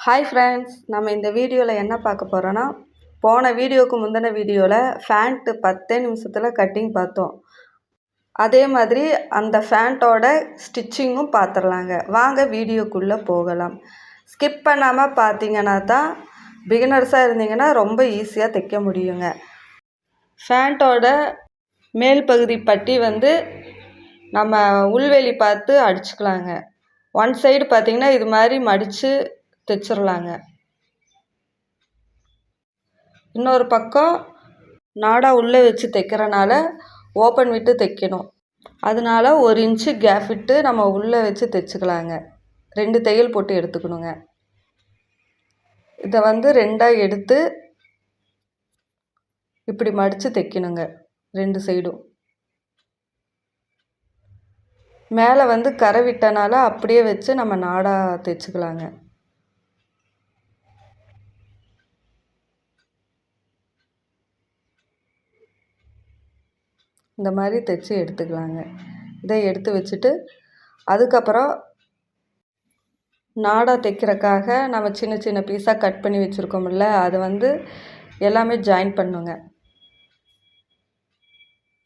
Hi friends நம்ம இந்த வீடியோவில் என்ன பார்க்க போகிறோன்னா போன வீடியோவுக்கு முந்தின வீடியோவில் ஃபேண்ட்டு பத்தே நிமிஷத்தில் கட்டிங் பார்த்தோம். அதே மாதிரி அந்த ஃபேண்ட்டோட ஸ்டிச்சிங்கும் பார்த்துடலாங்க வாங்க வீடியோக்குள்ளே போகலாம். ஸ்கிப் பண்ணாமல் பார்த்தீங்கன்னா தான் பிகினர்ஸாக இருந்தீங்கன்னா ரொம்ப ஈஸியாக தைக்க முடியுங்க. ஃபேண்ட்டோட மேல் பகுதி பட்டி வந்து நம்ம உள்வெளி பார்த்து அடிச்சுக்கலாங்க. ஒன் சைடு பார்த்திங்கன்னா இது மாதிரி மடித்து தைச்சிடலாங்க இன்னொரு பக்கம் நாடா உள்ளே வச்சு தைக்கிறனால ஓப்பன் விட்டு தைக்கணும். அதனால ஒரு இன்ச்சு கேப் விட்டு நம்ம உள்ளே வச்சு தைச்சிக்கலாங்க. ரெண்டு தையல் போட்டு எடுத்துக்கணுங்க. இதை வந்து ரெண்டாக எடுத்து இப்படி மடித்து தைக்கணுங்க ரெண்டு சைடும். மேலே வந்து கரை விட்டனால அப்படியே வச்சு நம்ம நாடாக தைச்சிக்கலாங்க. இந்த மாதிரி தைச்சி எடுத்துக்கலாங்க. இதை எடுத்து வச்சுட்டு அதுக்கப்புறம் நாடா தைக்கிறக்காக நம்ம சின்ன சின்ன பீஸாக கட் பண்ணி வச்சுருக்கோம்ல அது வந்து எல்லாமே ஜாயின் பண்ணுங்க.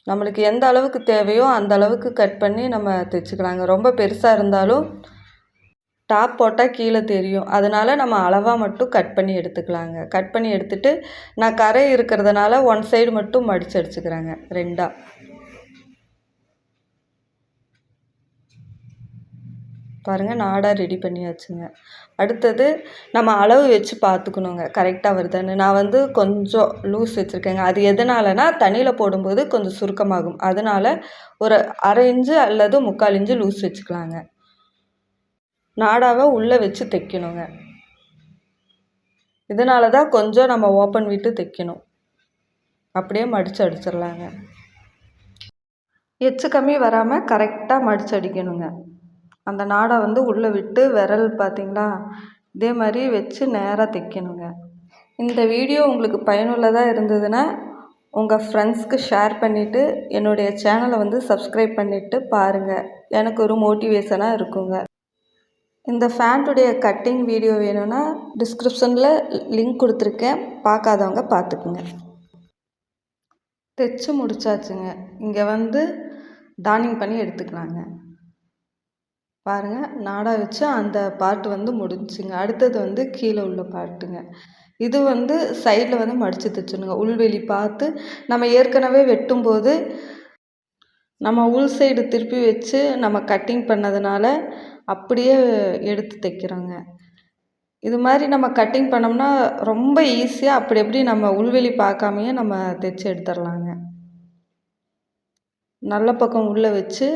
நம்மளுக்கு எந்த அளவுக்கு தேவையோ அந்த அளவுக்கு கட் பண்ணி நம்ம தைச்சிக்கலாங்க. ரொம்ப பெருசாக இருந்தாலும் டாப் போட்டால் கீழே தெரியும். அதனால் நம்ம அளவாக மட்டும் கட் பண்ணி எடுத்துக்கலாங்க. கட் பண்ணி எடுத்துட்டு நான் கரை இருக்கிறதுனால ஒன் சைடு மட்டும் மடித்து அடிச்சுக்கிறேங்க ரெண்டாக பாருங்கள் நாடாக ரெடி பண்ணியாச்சுங்க. அடுத்தது நம்ம அளவு வச்சு பார்த்துக்கணுங்க. கரெக்டாக வருதான்னு. நான் வந்து கொஞ்சம் லூஸ் வச்சுருக்கேங்க. அது எதனாலனா தண்ணியில் போடும்போது கொஞ்சம் சுருக்கமாகும். அதனால் ஒரு அரை இன்ச்சு அல்லது முக்கால் இன்ச்சு லூஸ் வச்சுக்கலாங்க. நாடாவை உள்ளே வச்சு தைக்கணுங்க. இதனால தான் கொஞ்சம் நம்ம ஓப்பன் விட்டு தைக்கணும். அப்படியே மடித்து அடிச்சிடலாங்க. எச்சு கம்மி வராமல் கரெக்டாக மடித்து அடிக்கணுங்க. அந்த நாடை வந்து உள்ளே விட்டு விரல் பார்த்திங்களா? இதே மாதிரி வச்சு நேராக தைக்கணுங்க. இந்த வீடியோ உங்களுக்கு பயனுள்ளதாக இருந்ததுன்னா உங்கள் ஃப்ரெண்ட்ஸ்க்கு ஷேர் பண்ணிவிட்டு என்னுடைய சேனலை வந்து சப்ஸ்கிரைப் பண்ணிவிட்டு பாருங்கள் எனக்கு ஒரு மோட்டிவேஷனாக இருக்குங்க. இந்த ஃபேண்ட்டுடைய கட்டிங் வீடியோ வேணும்னா டிஸ்கிரிப்ஷனில் லிங்க் கொடுத்துருக்கேன். பார்க்காதவங்க பார்த்துக்குங்க. தைச்சு முடிச்சாச்சுங்க. இங்கே வந்து டானிங் பண்ணி எடுத்துக்கலாங்க. பாருங்கள் நாடா வச்சு அந்த பார்ட் வந்து முடிஞ்சுங்க. அடுத்தது வந்து கீழே உள்ள பார்ட்டுங்க இது வந்து சைடில் வந்து மடித்து தைச்சிடணுங்க உள்வெளி பார்த்து நம்ம ஏற்கனவே வெட்டும்போது நம்ம உள் சைடு திருப்பி வச்சு நம்ம கட்டிங் பண்ணதுனால அப்படியே எடுத்து தைக்கிறோங்க. இது மாதிரி நம்ம கட்டிங் பண்ணோம்னா ரொம்ப ஈஸியாக அப்படி எப்படி நம்ம உள்வெளி பார்க்காமையே நம்ம தைச்சி எடுத்துடலாங்க. நல்ல பக்கம் உள்ளே வச்சு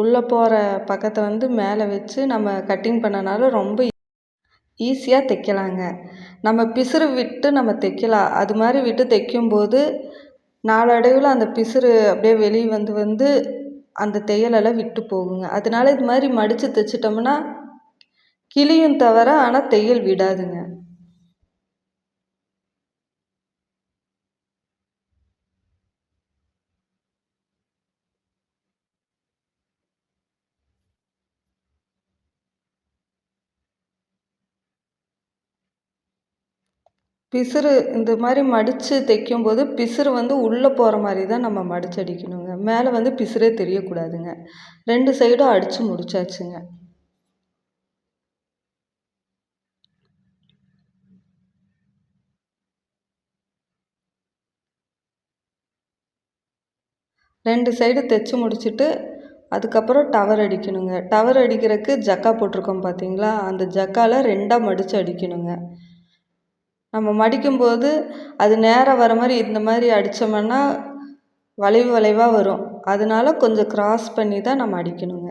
உள்ளே போகிற பக்கத்தை வந்து மேலே வச்சு நம்ம கட்டிங் பண்ணனால ரொம்ப ஈஸியாக தைக்கலாங்க. நம்ம பிசுறு விட்டு நம்ம தைக்கலாம். அது மாதிரி விட்டு தைக்கும்போது நாளடைவில் அந்த பிசுறு அப்படியே வெளியே வந்து வந்து அந்த தையலெல்லாம் விட்டு போகுங்க. அதனால இது மாதிரி மடித்து தைச்சிட்டோம்னா கிளியும் தவிர ஆனால் தையல் விடாதுங்க. பிசுறு இந்த மாதிரி மடித்து தைக்கும்போது பிசுறு வந்து உள்ளே போகிற மாதிரி தான் நம்ம மடித்து அடிக்கணுங்க மேலே வந்து பிசுறே தெரியக்கூடாதுங்க. ரெண்டு சைடும் அடித்து முடிச்சாச்சுங்க. ரெண்டு சைடு தைச்சி முடிச்சுட்டு அதுக்கப்புறம் டவர் அடிக்கணுங்க. டவர் அடிக்கிறதுக்கு ஜக்கா போட்டிருக்கோம் பார்த்தீங்களா அந்த ஜக்காவில் ரெண்டாக மடித்து அடிக்கணுங்க. நம்ம மடிக்கும்போது அது நேராக வர மாதிரி இந்த மாதிரி அடித்தோம்னா வளைவு வளைவாக வரும். அதனால கொஞ்சம் கிராஸ் பண்ணி தான் நம்ம அடிக்கணுங்க.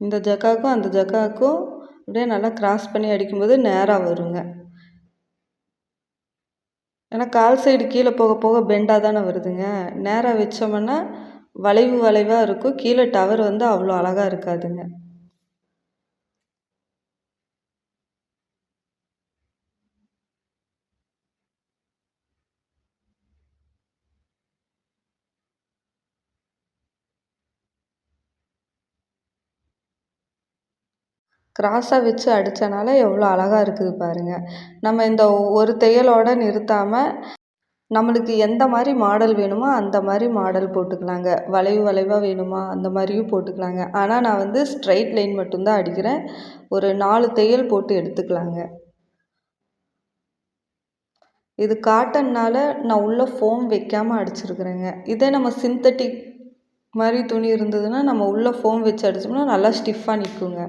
இந்த ஜக்காக்கும் அந்த ஜக்காக்கும் அப்படியே நல்லா க்ராஸ் பண்ணி அடிக்கும்போது நேராக வருங்க. ஏன்னா கால் சைடு கீழே போக போக பெண்டாக தானே வருதுங்க. நேராக வச்சோம்னா வளைவு வளைவாக இருக்கும். கீழே டவர் வந்து அவ்வளோ அழகாக இருக்காதுங்க. கிராஸாக வச்சு அடித்தனால எவ்வளோ அழகாக இருக்குது பாருங்கள் நம்ம இந்த ஒரு தையலோடு நிறுத்தாமல் நம்மளுக்கு எந்த மாதிரி மாடல் வேணுமோ அந்த மாதிரி மாடல் போட்டுக்கலாங்க. வளைவு வளைவாக வேணுமா அந்த மாதிரியும் போட்டுக்கலாங்க. ஆனால் நான் வந்து ஸ்ட்ரைட் லைன் மட்டும்தான் அடிக்கிறேன். ஒரு நாலு தையல் போட்டு எடுத்துக்கலாங்க. இது காட்டன்னால் நான் உள்ளே ஃபோம் வைக்காமல் அடிச்சிருக்கிறேங்க. இதே நம்ம சிந்தட்டிக் மாதிரி துணி இருந்ததுன்னா நம்ம உள்ளே ஃபோம் வச்சு அடித்தோம்னா நல்லா ஸ்டிஃபாக நிற்குங்க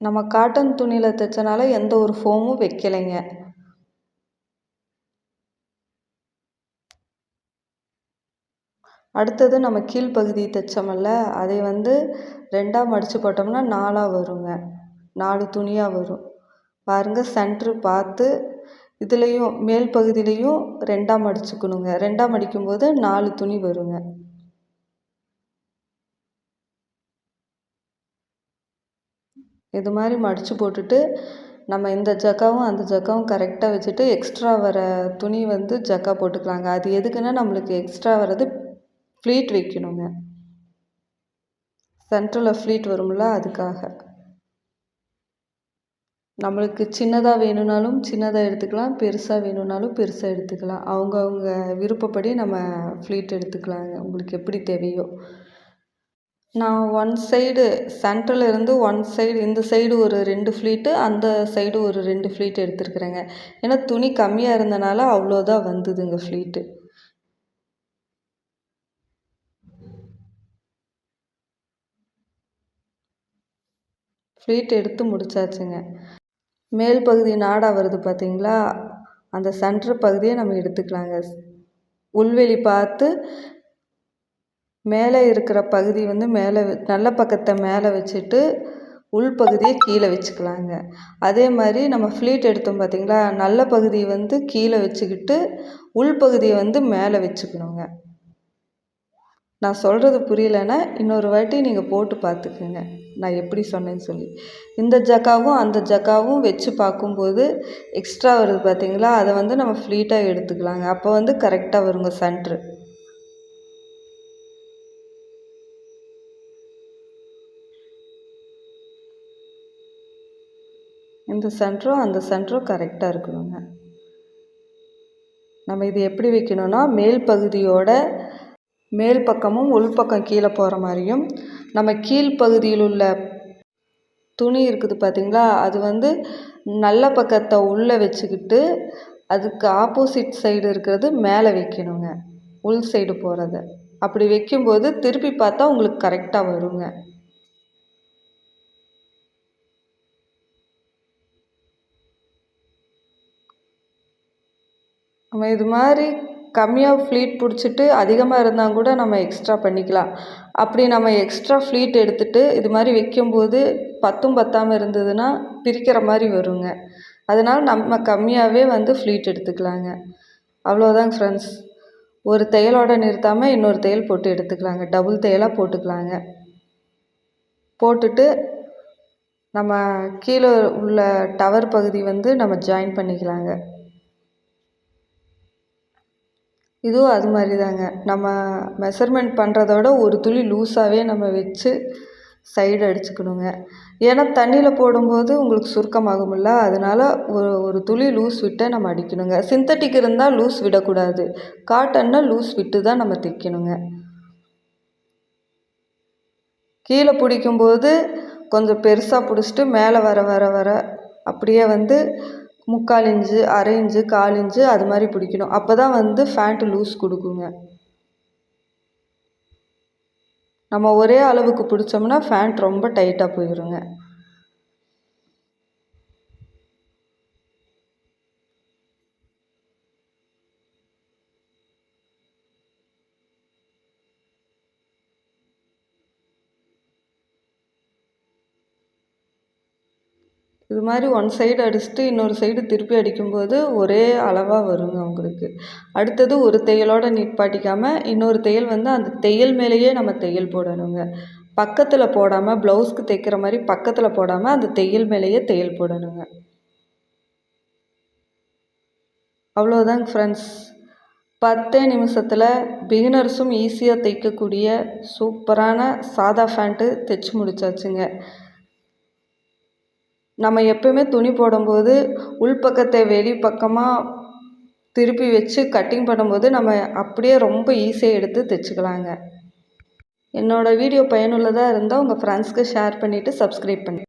நம்ம காட்டன் துணியில் தைச்சனால எந்த ஒரு ஃபோமும் வைக்கலைங்க. அடுத்தது நம்ம கீழ்ப்பகுதி தைச்சோமல்ல அதை வந்து ரெண்டாக மடித்து போட்டோம்னா நாலாக வருங்க. நாலு துணியாக வரும். பாருங்கள் சென்ட்ரு பார்த்து இதுலேயும் மேல் பகுதியிலையும் ரெண்டாக மடிச்சுக்கணுங்க. ரெண்டாக மடிக்கும்போது நாலு துணி வருங்க. இது மாதிரி மடித்து போட்டுட்டு நம்ம இந்த ஜக்காவும் அந்த ஜக்காவும் கரெக்டாக வச்சுட்டு எக்ஸ்ட்ரா வர துணி வந்து ஜக்கா போட்டுக்கலாங்க. அது எதுக்குன்னா நம்மளுக்கு எக்ஸ்ட்ரா வர்றது ஃப்ளீட் வைக்கணுங்க. சென்ட்ரலில் ஃப்ளீட் வரும்ல அதுக்காக. நம்மளுக்கு சின்னதாக வேணும்னாலும் சின்னதாக எடுத்துக்கலாம் பெருசாக வேணும்னாலும் பெருசாக எடுத்துக்கலாம். அவங்கவுங்க விருப்பப்படி நம்ம ஃப்ளீட் எடுத்துக்கலாங்க. உங்களுக்கு எப்படி தேவையோ. நான் ஒன் சைடு சென்ட்ரில் இருந்து ஒன் சைடு இந்த சைடு ஒரு ரெண்டு ஃப்ளீட்டு அந்த சைடு ஒரு ரெண்டு ஃப்ளீட் எடுத்துருக்குறேங்க. ஏன்னா துணி கம்மியாக இருந்தனால அவ்வளோதான் வந்ததுங்க ஃப்ளீட்டு ஃப்ளீட் எடுத்து முடிச்சாச்சுங்க. மேல் பகுதி நாடா வருது பார்த்தீங்களா அந்த சென்ட்ரு பகுதியை நம்ம எடுத்துக்கலாங்க. உள்வெளி பார்த்து மேலே இருக்கிற பகுதி வந்து மேலே நல்ல பக்கத்தை மேலே வச்சுட்டு உள்பகுதியை கீழே வச்சுக்கலாங்க. அதே மாதிரி நம்ம ஃப்ளீட் எடுத்தோம் பார்த்திங்களா? நல்ல பகுதியை வந்து கீழே வச்சுக்கிட்டு உள்பகுதியை வந்து மேலே வச்சுக்கணுங்க. நான் சொல்கிறது புரியலைன்னா இன்னொரு வாட்டி நீங்கள் போட்டு பார்த்துக்குங்க. நான் எப்படி சொன்னேன்னு சொல்லி. இந்த ஜக்காவும் அந்த ஜக்காவும் வச்சு பார்க்கும்போது எக்ஸ்ட்ரா வருது பார்த்தீங்களா? அதை வந்து நம்ம ஃப்ளீட்டாக எடுத்துக்கலாங்க. அப்போ வந்து கரெக்டாக வருங்க சென்ட்ரு இந்த சென்டரும் அந்த சென்டரும் கரெக்டாக இருக்கணுங்க. நம்ம இது எப்படி வைக்கணும்னா மேல் பகுதியோட மேல் பக்கமும் உள்பக்கம் கீழே போகிற மாதிரியும் நம்ம கீழ்ப்பகுதியில் உள்ள துணி இருக்குது பார்த்திங்களா அது வந்து நல்ல பக்கத்தை உள்ளே வச்சுக்கிட்டு அதுக்கு ஆப்போசிட் சைடு இருக்கிறது மேலே வைக்கணுங்க. உள் சைடு போகிறத அப்படி வைக்கும்போது திருப்பி பார்த்தா உங்களுக்கு கரெக்டாக வருங்க. நம்ம இது மாதிரி கம்மியாக ஃப்ளீட் பிடிச்சிட்டு அதிகமாக இருந்தால் கூட நம்ம எக்ஸ்ட்ரா பண்ணிக்கலாம். அப்படி நம்ம எக்ஸ்ட்ரா ஃப்ளீட் எடுத்துகிட்டு இது மாதிரி வைக்கும்போது பத்தும் பத்தாமல் இருந்ததுன்னா பிரிக்கிற மாதிரி வருங்க. அதனால் நம்ம கம்மியாகவே வந்து ஃப்ளீட் எடுத்துக்கலாங்க. அவ்வளோதாங்க ஃப்ரெண்ட்ஸ் ஒரு தையலோடு நிறுத்தாமல் இன்னொரு தையல் போட்டு எடுத்துக்கலாங்க. டபுள் தையலாக போட்டுக்கலாங்க. போட்டுட்டு நம்ம கீழே உள்ள டவர் பகுதி வந்து நம்ம ஜாயின் பண்ணிக்கலாங்க. இதுவும் அது மாதிரி தாங்க நம்ம மெஷர்மெண்ட் பண்ணுறதோட ஒரு துளி லூஸாகவே நம்ம வச்சு சைடு அடிச்சுக்கணுங்க. ஏன்னா தண்ணியில் போடும்போது உங்களுக்கு சுருக்கமாகும்ல அதனால் ஒரு ஒரு துளி லூஸ் விட்டு நம்ம அடிக்கணுங்க. சிந்தட்டிக் இருந்தால் லூஸ் விடக்கூடாது. காட்டன்னா லூஸ் விட்டு தான் நம்ம தைக்கணுங்க. கீழே பிடிக்கும்போது கொஞ்சம் பெருசாக பிடிச்சிட்டு மேலே வர வர வர அப்படியே வந்து முக்கால் இன்ச்சு அரை இன்ச்சு கால் இன்ச்சு அது மாதிரி பிடிக்கணும். அப்போ தான் வந்து ஃபேண்ட்டு லூஸ் கொடுக்குங்க. நம்ம ஒரே அளவுக்கு பிடிச்சோம்னா ஃபேண்ட் ரொம்ப டைட்டாக போயிடுங்க இது மாதிரி ஒன் சைடு அடிச்சுட்டு இன்னொரு சைடு திருப்பி அடிக்கும்போது ஒரே அளவாக வருங்க உங்களுக்கு அடுத்தது ஒரு தையலோடு நிற்பாட்டிக்காமல் இன்னொரு தையல் வந்து அந்த தையல் மேலேயே நம்ம தையல் போடணுங்க. பக்கத்தில் போடாமல் ப்ளவுஸ்க்கு தைக்கிற மாதிரி பக்கத்தில் போடாமல் அந்த தையல் மேலேயே தையல் போடணுங்க. அவ்வளோதாங்க ஃப்ரெண்ட்ஸ் பத்தே நிமிஷத்தில் பிகினர்ஸும் ஈஸியாக தைக்கக்கூடிய சூப்பரான சாதா ஃபேண்ட்டு தைச்சி முடிச்சாச்சுங்க. நம்ம எப்போயுமே துணி போடும்போது உள்பக்கத்தை வெளி பக்கமாக திருப்பி வச்சு கட்டிங் பண்ணும்போது நம்ம அப்படியே ரொம்ப ஈஸியாக எடுத்து தைச்சிக்கலாங்க. என்னோடய வீடியோ பயனுள்ளதாக இருந்தால் உங்கள் ஃப்ரெண்ட்ஸ்க்கு ஷேர் பண்ணிவிட்டு சப்ஸ்கிரைப் பண்ணி.